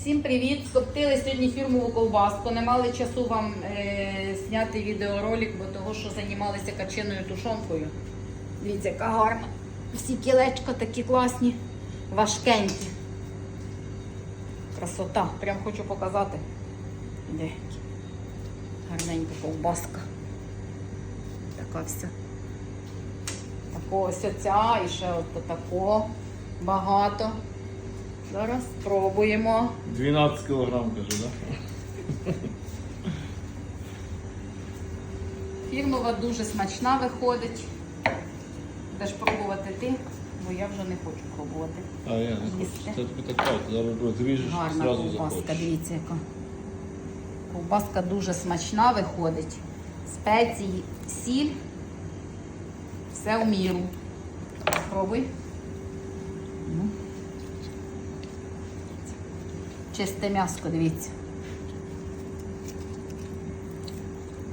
Всім привіт! Скоптили сьогодні фірмову ковбаску. Не мали часу вам е, зняти відеоролик, бо того, що займалися качиною тушонкою. Дивіться, яка гарна. Всі кілечка такі класні, важкенькі. Красота. Прям хочу показати. Де? Гарненька ковбаска. Така вся. Тако ось оця і ще от тако багато. Зараз спробуємо. 12 кілограм, каже, да? Фірмова дуже смачна виходить. Будеш пробувати ти, бо я вже не хочу пробувати. А я не хочу. Це тобі так кажуть, зараз розріжеш, Гарна зразу ковбаска, захочеш. дивіться яка. Ковбаска дуже смачна виходить. Спеції, сіль. Все в міру. Спробуй. Ну. Чисте м'яско, дивіться.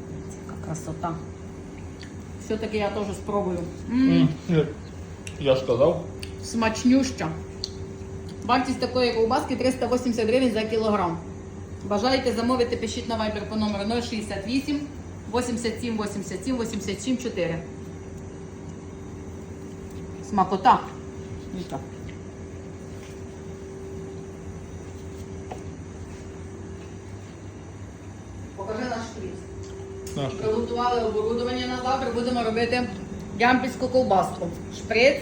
Дивіться, Яка красота. Все-таки я теж спробую. М. Ні. Я сказав. Смачнюща. Вартість такої ковбаски 380 гривень за кілограм. Бажаєте замовити, пишіть на Viber по номеру 068 87 87 87 4. Смакота. Віка. Наш Приготували оборудовання на завтра. Будемо робити ямпільську ковбаску. Шприц,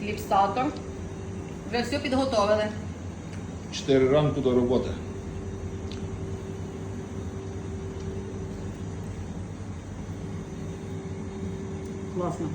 кліпсатор. Вже все підготовили. Чотири ранку до роботи. Класно.